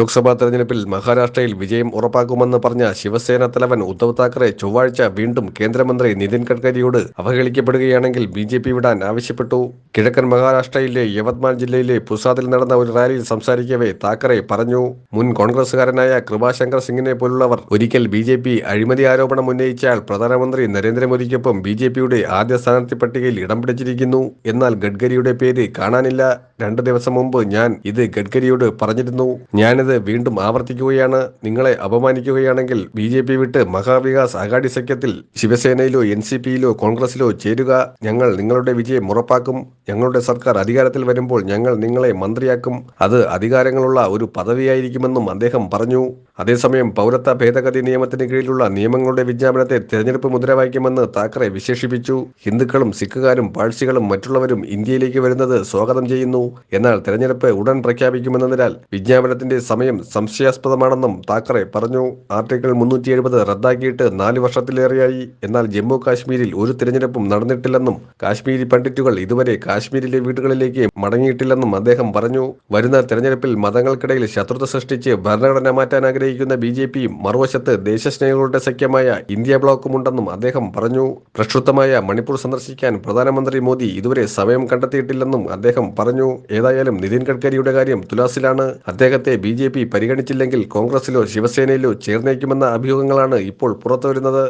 ലോക്സഭാ തെരഞ്ഞെടുപ്പിൽ മഹാരാഷ്ട്രയിൽ വിജയം ഉറപ്പാക്കുമെന്ന് പറഞ്ഞ ശിവസേന തലവൻ ഉദ്ധവ് താക്കറെ ചൊവ്വാഴ്ച വീണ്ടും കേന്ദ്രമന്ത്രി നിതിൻ ഗഡ്കരിയോട് അവഹേളിക്കപ്പെടുകയാണെങ്കിൽ ബി ജെ പി വിടാൻ ആവശ്യപ്പെട്ടു. കിഴക്കൻ മഹാരാഷ്ട്രയിലെ യവത്മാൽ ജില്ലയിലെ പുസാദിൽ നടന്ന ഒരു റാലിയിൽ സംസാരിക്കവേ താക്കറെ പറഞ്ഞു. മുൻ കോൺഗ്രസുകാരനായ കൃപാശങ്കർ സിംഗിനെ പോലുള്ളവർ ഒരിക്കൽ ബി ജെ പി അഴിമതി ആരോപണം ഉന്നയിച്ചാൽ പ്രധാനമന്ത്രി നരേന്ദ്രമോദിക്കൊപ്പം ബി ജെ പിയുടെ ആദ്യ സ്ഥാനാർത്ഥി പട്ടികയിൽ ഇടം പിടിച്ചിരിക്കുന്നു. എന്നാൽ ഗഡ്കരിയുടെ പേര് കാണാനില്ല. രണ്ടു ദിവസം മുമ്പ് ഞാൻ ഇത് ഗഡ്കരിയോട് പറഞ്ഞിരുന്നു. ഞാനിത് വീണ്ടും ആവർത്തിക്കുകയാണ്. നിങ്ങളെ അപമാനിക്കുകയാണെങ്കിൽ ബി ജെ പി വിട്ട് മഹാവികാസ് അഘാടി സഖ്യത്തിൽ ശിവസേനയിലോ എൻ സി പിയിലോ കോൺഗ്രസിലോ ചേരുക. ഞങ്ങൾ നിങ്ങളുടെ വിജയം ഉറപ്പാക്കും. ഞങ്ങളുടെ സർക്കാർ അധികാരത്തിൽ വരുമ്പോൾ ഞങ്ങൾ നിങ്ങളെ മന്ത്രിയാക്കും. അത് അധികാരങ്ങളുള്ള ഒരു പദവിയായിരിക്കുമെന്നും അദ്ദേഹം പറഞ്ഞു. അതേസമയം പൗരത്വ ഭേദഗതി നിയമത്തിന് കീഴിലുള്ള നിയമങ്ങളുടെ വിജ്ഞാപനത്തെ തെരഞ്ഞെടുപ്പ് മുദ്രാവാക്യമെന്ന് താക്കറെ വിശേഷിപ്പിച്ചു. ഹിന്ദുക്കളും സിഖുകാരും പാഴ്സികളും മറ്റുള്ളവരും ഇന്ത്യയിലേക്ക് വരുന്നത് സ്വാഗതം ചെയ്യുന്നു. എന്നാൽ തെരഞ്ഞെടുപ്പ് ഉടൻ പ്രഖ്യാപിക്കുമെന്നതിനാൽ വിജ്ഞാപനത്തിന്റെ സമയം സംശയാസ്പദമാണെന്നും താക്കറെ പറഞ്ഞു. ആർട്ടിക്കിൾ മുന്നൂറ്റി എഴുപത് റദ്ദാക്കിയിട്ട് നാല് വർഷത്തിലേറെയായി. എന്നാൽ ജമ്മു കാശ്മീരിൽ ഒരു തിരഞ്ഞെടുപ്പും നടന്നിട്ടില്ലെന്നും കാശ്മീരി പണ്ഡിറ്റുകൾ ഇതുവരെ കാശ്മീരിലെ വീടുകളിലേക്ക് മടങ്ങിയിട്ടില്ലെന്നും അദ്ദേഹം പറഞ്ഞു. വരുന്ന തെരഞ്ഞെടുപ്പിൽ മതങ്ങൾക്കിടയിൽ ശത്രുത സൃഷ്ടിച്ച് ഭരണഘടന മാറ്റാൻ ആഗ്രഹിക്കുന്ന ബി ജെ പിയും മറുവശത്ത് ദേശസ്നേഹികളുടെ സഖ്യമായ ഇന്ത്യ ബ്ലോക്കുമുണ്ടെന്നും അദ്ദേഹം പറഞ്ഞു. പ്രക്ഷുബ്ധമായ മണിപ്പൂർ സന്ദർശിക്കാൻ പ്രധാനമന്ത്രി മോദി ഇതുവരെ സമയം കണ്ടെത്തിയിട്ടില്ലെന്നും അദ്ദേഹം പറഞ്ഞു. ഏതായാലും നിതിൻ ഗഡ്കരിയുടെ കാര്യം തുലാസിലാണ്. അദ്ദേഹത്തെ ബി ജെ പി പരിഗണിച്ചില്ലെങ്കിൽ കോൺഗ്രസിലോ ശിവസേനയിലോ ചേർന്നേക്കുമെന്ന അഭ്യൂഹങ്ങളാണ് ഇപ്പോൾ പുറത്തുവരുന്നത്.